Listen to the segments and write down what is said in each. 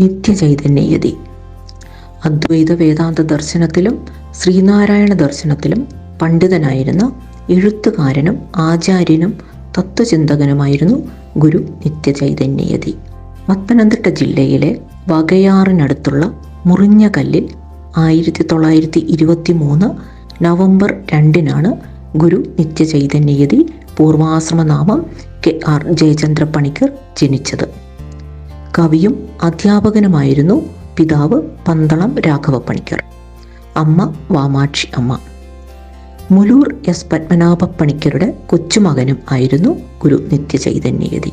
നിത്യചൈതന്യയതി. അദ്വൈത വേദാന്ത ദർശനത്തിലും ശ്രീനാരായണ ദർശനത്തിലും പണ്ഡിതനായിരുന്ന എഴുത്തുകാരനും ആചാര്യനും തത്വചിന്തകനുമായിരുന്നു ഗുരു നിത്യചൈതന്യയതി. പത്തനംതിട്ട ജില്ലയിലെ വകയാറിനടുത്തുള്ള മുറിഞ്ഞകല്ലിൽ ആയിരത്തി തൊള്ളായിരത്തി ഇരുപത്തി മൂന്ന് നവംബർ രണ്ടിനാണ് ഗുരു നിത്യചൈതന്യയതി പൂർവാശ്രമനാമം കെ ആർ ജയചന്ദ്ര പണിക്കർ ജനിച്ചത്. കവിയും അധ്യാപകനുമായിരുന്നു പിതാവ് പന്തളം രാഘവ പണിക്കർ അമ്മ വാമാക്ഷി അമ്മ. മുലൂർ എസ്. പത്മനാഭ പണിക്കരുടെ കൊച്ചുമകനും ആയിരുന്നു ഗുരു നിത്യചൈതന്യയതി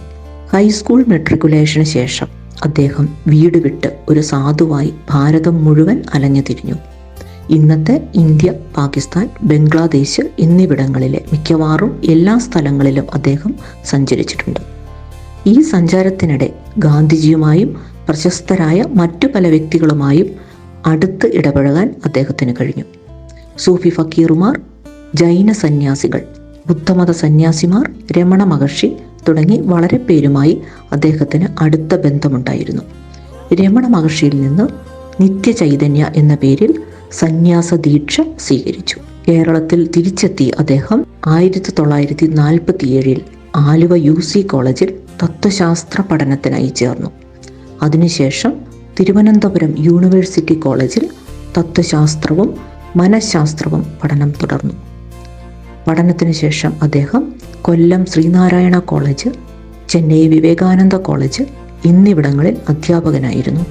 ഹൈസ്കൂൾ മെട്രിക്കുലേഷന് ശേഷം അദ്ദേഹം വീട് വിട്ട് ഒരു സാധുവായി ഭാരതം മുഴുവൻ അലഞ്ഞു തിരിഞ്ഞു. ഇന്നത്തെ ഇന്ത്യ പാകിസ്ഥാൻ ബംഗ്ലാദേശ് എന്നിവിടങ്ങളിലെ മിക്കവാറും എല്ലാ സ്ഥലങ്ങളിലും അദ്ദേഹം സഞ്ചരിച്ചിട്ടുണ്ട്. ഈ സഞ്ചാരത്തിനിടെ ഗാന്ധിജിയുമായും പ്രശസ്തരായ മറ്റു പല വ്യക്തികളുമായും അടുത്ത് ഇടപഴകാൻ അദ്ദേഹത്തിന് കഴിഞ്ഞു. സൂഫി ഫക്കീറുമാർ ജൈന സന്യാസികൾ ബുദ്ധമത സന്യാസിമാർ രമണ മഹർഷി തുടങ്ങി വളരെ പേരുമായി അദ്ദേഹത്തിന് അടുത്ത ബന്ധമുണ്ടായിരുന്നു. രമണ മഹർഷിയിൽ നിന്ന് നിത്യചൈതന്യ എന്ന പേരിൽ സന്യാസ ദീക്ഷ സ്വീകരിച്ചു. കേരളത്തിൽ തിരിച്ചെത്തി അദ്ദേഹം ആയിരത്തി തൊള്ളായിരത്തി നാൽപ്പത്തിയേഴിൽ ആലുവ യു സി കോളേജിൽ തത്വശാസ്ത്ര പഠനത്തിനായി ചേർന്നു. അതിനുശേഷം തിരുവനന്തപുരം യൂണിവേഴ്സിറ്റി കോളേജിൽ തത്വശാസ്ത്രവും മനഃശാസ്ത്രവും പഠനം തുടർന്നു. പഠനത്തിനു ശേഷം അദ്ദേഹം കൊല്ലം ശ്രീനാരായണ കോളേജ് ചെന്നൈ വിവേകാനന്ദ കോളേജ് എന്നിവിടങ്ങളിൽ അധ്യാപകനായിരുന്നു.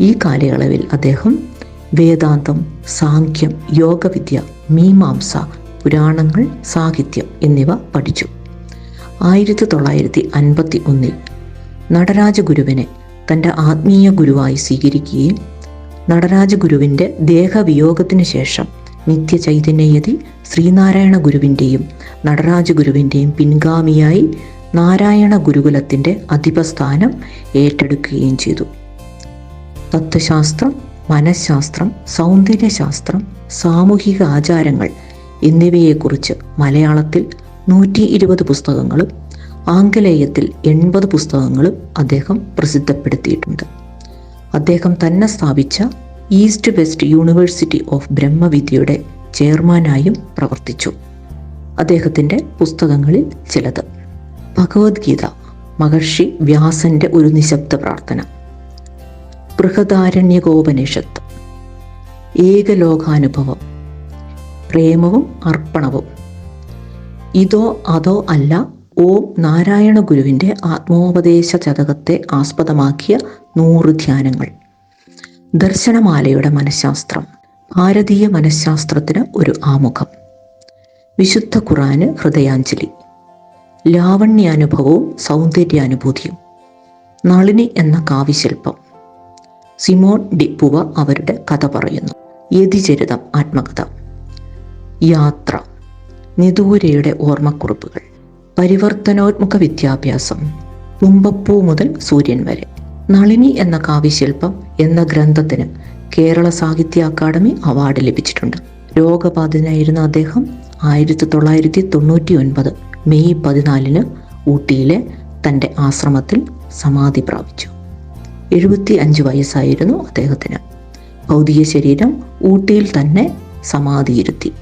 ഈ കാലയളവിൽ അദ്ദേഹം വേദാന്തം സാഖ്യം യോഗവിദ്യ മീമാംസ പുരാണങ്ങൾ സാഹിത്യം എന്നിവ പഠിച്ചു. ആയിരത്തി തൊള്ളായിരത്തി അൻപത്തി ഒന്നിൽ നടരാജഗുരുവിനെ തന്റെ ആത്മീയ ഗുരുവായി സ്വീകരിക്കുകയും നടരാജഗുരുവിന്റെ ദേഹവിയോഗത്തിന് ശേഷം നിത്യചൈതന്യയതി ശ്രീനാരായണ ഗുരുവിന്റെയും നടരാജ ഗുരുവിന്റെയും പിൻഗാമിയായി നാരായണ ഗുരുകുലത്തിന്റെ അധിപസ്ഥാനം ഏറ്റെടുക്കുകയും ചെയ്തു. തത്വശാസ്ത്രം മനഃശാസ്ത്രം സൗന്ദര്യശാസ്ത്രം സാമൂഹിക ആചാരങ്ങൾ എന്നിവയെക്കുറിച്ച് മലയാളത്തിൽ നൂറ്റി ഇരുപത് പുസ്തകങ്ങളും ആംഗലേയത്തിൽ എൺപത് പുസ്തകങ്ങളും അദ്ദേഹം പ്രസിദ്ധപ്പെടുത്തിയിട്ടുണ്ട്. അദ്ദേഹം തന്നെ സ്ഥാപിച്ച ഈസ്റ്റ് വെസ്റ്റ് യൂണിവേഴ്സിറ്റി ഓഫ് ബ്രഹ്മവിദ്യയുടെ ചെയർമാനായും പ്രവർത്തിച്ചു. അദ്ദേഹത്തിന്റെ പുസ്തകങ്ങളിൽ ചിലത്. ഭഗവത്ഗീത മഹർഷി വ്യാസന്റെ ഒരു നിശബ്ദ പ്രാർത്ഥന. ബൃഹദാരണ്യകോപനിഷത്ത്. ഏകലോകാനുഭവം. പ്രേമവും അർപ്പണവും. ഇതോ അതോ അല്ല ഓം നാരായണ ഗുരുവിന്റെ ആത്മോപദേശ ചതകത്തെ ആസ്പദമാക്കിയ നൂറ് ധ്യാനങ്ങൾ. ദർശനമാലയുടെ മനഃശാസ്ത്രം. ഭാരതീയ മനഃശാസ്ത്രത്തിന് ഒരു ആമുഖം. വിശുദ്ധ ഖുറാന് ഹൃദയാഞ്ജലി. ലാവണ്യാനുഭവവും സൗന്ദര്യാനുഭൂതിയും. നളിനി എന്ന കാവ്യശില്പം. സിമോൺ ഡിപ്പുവ അവരുടെ കഥ പറയുന്നു. യതിചരിതം ആത്മകഥ. യാത്ര. നിദൂരയുടെ ഓർമ്മക്കുറിപ്പുകൾ. പരിവർത്തനോത്മുഖ വിദ്യാഭ്യാസം. തുമ്പപ്പൂ മുതൽ സൂര്യൻ വരെ. നളിനി എന്ന കാവ്യശില്പം എന്ന ഗ്രന്ഥത്തിന് കേരള സാഹിത്യ അക്കാദമി അവാർഡ് ലഭിച്ചിട്ടുണ്ട്. രോഗബാധിതനായിരുന്ന അദ്ദേഹം ആയിരത്തി തൊള്ളായിരത്തി തൊണ്ണൂറ്റി ഒൻപത് മെയ് പതിനാലിന് ഊട്ടിയിലെ തന്റെ ആശ്രമത്തിൽ സമാധി പ്രാപിച്ചു. എഴുപത്തി അഞ്ച് വയസ്സായിരുന്നു അദ്ദേഹത്തിന്. ഭൗതിക ശരീരം ഊട്ടിയിൽ തന്നെ സമാധിയിരുത്തി.